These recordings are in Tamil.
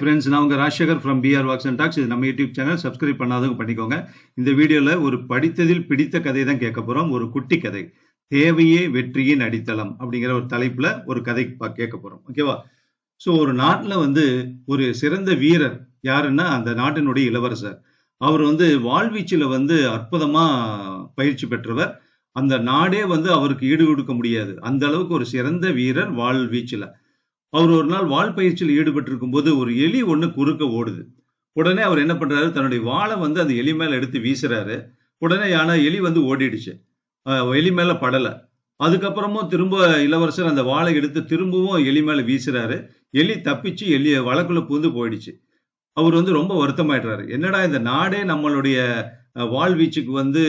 ஃப்ரெண்ட்ஸ் நான் உங்கள் Rajasekar from PR walks and talks இது நம்ம யூடியூப் சேனல் சப்ஸ்கிரைப் பண்ணாதவங்க பண்ணிக்கோங்க. இந்த வீடியோவில் ஒரு படித்ததில் பிடித்த கதை தான் கேட்க போகிறோம் ஒரு குட்டி கதை. தேவையே வெற்றியின் அடித்தளம் அப்படிங்கிற ஒரு தலைப்பில் ஒரு கதை கேட்க போகிறோம் ஓகேவா ஸோ ஒரு நாட்டில் வந்து ஒரு சிறந்த வீரர் யாருன்னா அந்த நாட்டினுடைய இளவரசர். அவர் வந்து வாழ்வீச்சில் வந்து அற்புதமாக பயிற்சி பெற்றவர். அந்த நாடே வந்து அவருக்கு ஈடு கொடுக்க முடியாது. அந்த அளவுக்கு ஒரு சிறந்த வீரர் வாழ்வீச்சில். அவர் ஒரு நாள் வால் பயிற்சியில் ஈடுபட்டிருக்கும் போது ஒரு எலி ஒன்று குறுக்க ஓடுது. உடனே அவர் என்ன பண்றாரு? தன்னுடைய வாழை வந்து அந்த எலி மேல எடுத்து வீசுறாரு. உடனே ஆனால் எலி வந்து ஓடிடுச்சு. எலி மேல படலை. அதுக்கப்புறமும் திரும்ப இளவரசர் அந்த வாழை எடுத்து திரும்பவும் எலி மேல வீசுறாரு. எலி தப்பிச்சு எலி வழக்குள்ள பூந்து போயிடுச்சு. அவர் வந்து ரொம்ப வருத்தமாயிடுறாரு. என்னடா இந்த நாடே நம்மளுடைய வாழ்வீச்சுக்கு வந்து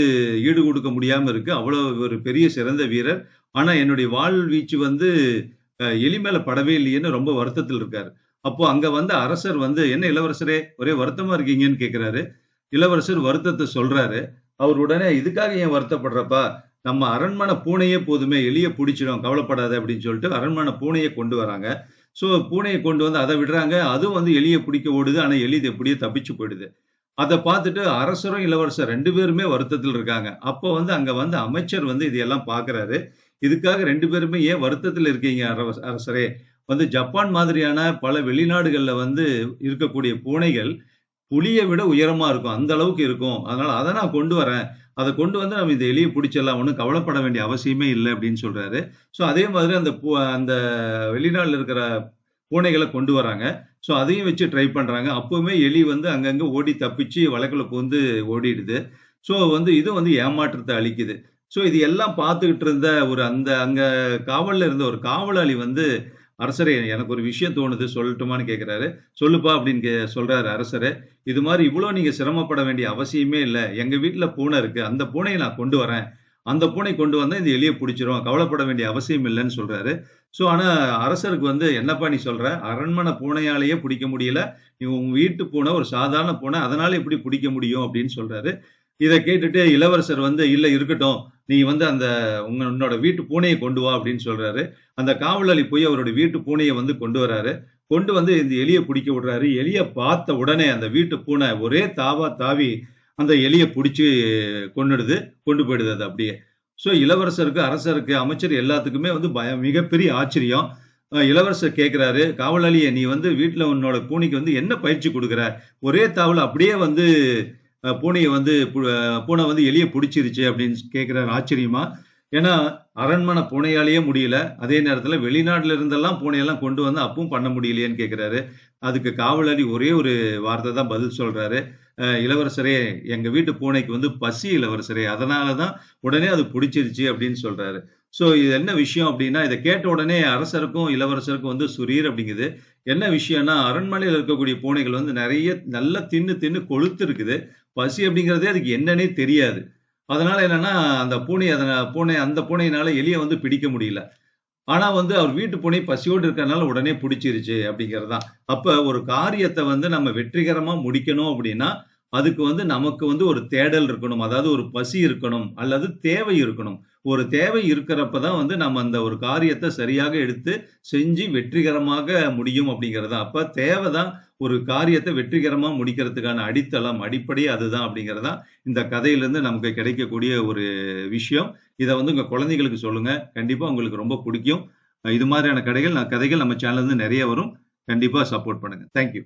ஈடு கொடுக்க முடியாம இருக்கு. அவ்வளவு ஒரு பெரிய சிறந்த வீரர். ஆனா என்னுடைய வாழ்வீச்சு வந்து எலி மேல படவே இல்லையேன்னு ரொம்ப வருத்தத்தில் இருக்காரு. அப்போ அங்க வந்த அரசர் வந்து என்ன இளவரசரே ஒரே வருத்தமா இருக்கீங்கன்னு கேக்குறாரு. இளவரசர் வருத்தத்தை சொல்றாரு. அவர் உடனே இதுக்காக ஏன் வருத்தப்படுறப்பா? நம்ம அரண்மனை பூனையே போதுமே எளிய பிடிச்சிடும் கவலைப்படாத அப்படின்னு சொல்லிட்டு அரண்மனை பூனையை கொண்டு வராங்க. ஸோ பூனையை கொண்டு வந்து அதை விடுறாங்க. அதுவும் வந்து எலியை பிடிக்க ஓடுது. ஆனால் எலி இது எப்படியோ தப்பிச்சு போயிடுது. அதை பார்த்துட்டு அரசரும் இளவரசர் ரெண்டு பேருமே வருத்தத்தில் இருக்காங்க. அப்போ வந்து அங்க வந்து அமைச்சர் வந்து இதையெல்லாம் பார்க்குறாரு இதுக்காக ரெண்டு பேருமே ஏன் வருத்தத்தில் இருக்கீங்க அரசரே? வந்து ஜப்பான் மாதிரியான பல வெளிநாடுகள்ல வந்து இருக்கக்கூடிய பூனைகள் புலியை விட உயரமா இருக்கும் அந்த அளவுக்கு இருக்கும். அதனால அதை நான் கொண்டு வரேன். அதை கொண்டு வந்து நம்ம இந்த எலியை பிடிச்சிடலாம் ஒன்றும் கவலைப்பட வேண்டிய அவசியமே இல்லை அப்படின்னு சொல்றாரு. ஸோ அதே மாதிரி அந்த பூ அந்த வெளிநாட்டில் இருக்கிற பூனைகளை கொண்டு வராங்க. ஸோ அதையும் வச்சு ட்ரை பண்றாங்க. அப்பவுமே எலி வந்து அங்கங்கே ஓடி தப்பிச்சு வழக்குல புகுந்து ஓடிடுது. ஸோ வந்து இது வந்து ஏமாற்றத்தை அளிக்குது. ஸோ இது எல்லாம் பார்த்துக்கிட்டு இருந்த ஒரு அந்த அங்கே காவலில் இருந்த ஒரு காவலாளி வந்து அரசரே எனக்கு ஒரு விஷயம் தோணுது சொல்லட்டுமான்னு கேட்குறாரு சொல்லுப்பா அப்படின்னு கே சொல்கிறாரு அரசர். இது மாதிரி இவ்வளோ நீங்கள் சிரமப்பட வேண்டிய அவசியமே இல்லை. எங்கள் வீட்டில் பூனை இருக்குது அந்த பூனையை நான் கொண்டு வரேன். அந்த பூனை கொண்டு வந்தால் இந்த எலியை பிடிச்சிரும். கவலைப்பட வேண்டிய அவசியம் இல்லைன்னு சொல்கிறாரு ஸோ ஆனால் அரசருக்கு வந்து என்னப்பா நீ சொல்கிற அரண்மனை பூனையாலேயே பிடிக்க முடியல. நீ உங்கள் வீட்டு பூனை ஒரு சாதாரண பூனை அதனால் எப்படி பிடிக்க முடியும்? அப்படின்னு சொல்கிறாரு இதை கேட்டுட்டு இளவரசர் வந்து இல்லை இருக்கட்டும். நீ வந்து அந்த உங்க உன்னோட வீட்டு பூனையை கொண்டு வா அப்படின்னு சொல்றாரு. அந்த காவலாளி போய் அவருடைய வீட்டு பூனையை வந்து கொண்டு வராரு. கொண்டு வந்து இந்த எலியை பிடிக்க விடுறாரு. எலியை பார்த்த உடனே அந்த வீட்டு பூனை ஒரே தாவா தாவி அந்த எலியை பிடிச்சி கொண்டுடுது கொண்டு போயிடுது அது அப்படியே. ஸோ இளவரசருக்கு அரசருக்கு அமைச்சர் எல்லாத்துக்குமே வந்து பயம் மிகப்பெரிய ஆச்சரியம். இளவரசர் கேட்குறாரு காவலாளியை நீ வந்து வீட்டில் உன்னோட பூனைக்கு வந்து என்ன பயிற்சி கொடுக்குற? ஒரே தாவில் அப்படியே வந்து பூனையை வந்து பு- பூனை வந்து எலியை பிடிச்சிருச்சு அப்படின்னு கேட்குறாரு ஆச்சரியமா? ஏன்னா அரண்மனை பூனையாலேயே முடியல. அதே நேரத்தில் வெளிநாட்டில் இருந்தெல்லாம் பூனையெல்லாம் கொண்டு வந்து அப்பவும் பண்ண முடியலையேன்னு கேட்குறாரு அதுக்கு காவலாளி ஒரே ஒரு வார்த்தை தான் பதில் சொல்கிறாரு இளவரசரே எங்கள் வீட்டு பூனைக்கு வந்து பசி இளவரசரே. அதனாலதான் உடனே அது பிடிச்சிருச்சு அப்படின்னு சொல்கிறாரு சோ இது என்ன விஷயம் அப்படின்னா இதை கேட்ட உடனே அரசருக்கும் இளவரசருக்கும் வந்து சுரீர் அப்படிங்குது. என்ன விஷயம்னா அரண்மனையில் இருக்கக்கூடிய பூனைகள் வந்து நிறைய நல்லா தின்னு தின்னு கொழுத்து இருக்குது பசி அப்படிங்கிறதே அதுக்கு என்னன்னே தெரியாது. அதனால என்னன்னா அந்த பூனை அதன பூனை அந்த பூனையினால எலியை வந்து பிடிக்க முடியல. ஆனா வந்து அவர் வீட்டு பூனை பசியோடு இருக்கிறதுனால உடனே பிடிச்சிருச்சு அப்படிங்கிறது தான் அப்ப ஒரு காரியத்தை வந்து நம்ம வெற்றிகரமா முடிக்கணும் அப்படின்னா அதுக்கு வந்து நமக்கு வந்து ஒரு தேடல் இருக்கணும். அதாவது ஒரு பசி இருக்கணும் அல்லது தேவை இருக்கணும். ஒரு தேவை இருக்கிறப்ப தான் வந்து நம்ம அந்த ஒரு காரியத்தை சரியாக எடுத்து செஞ்சு வெற்றிகரமாக முடியும் அப்படிங்கிறது தான். அப்ப தேவை தான் ஒரு காரியத்தை வெற்றிகரமாக முடிக்கிறதுக்கான அடித்தளம் அடிப்படை அதுதான் அப்படிங்கிறது தான் இந்த கதையிலேருந்து நமக்கு கிடைக்கக்கூடிய ஒரு விஷயம். இதை வந்து உங்கள் குழந்தைகளுக்கு சொல்லுங்க. கண்டிப்பாக உங்களுக்கு ரொம்ப பிடிக்கும். இது மாதிரியான கதைகள் கதைகள் நம்ம சேனல்ல இருந்து நிறைய வரும். கண்டிப்பாக சப்போர்ட் பண்ணுங்க. தேங்க்யூ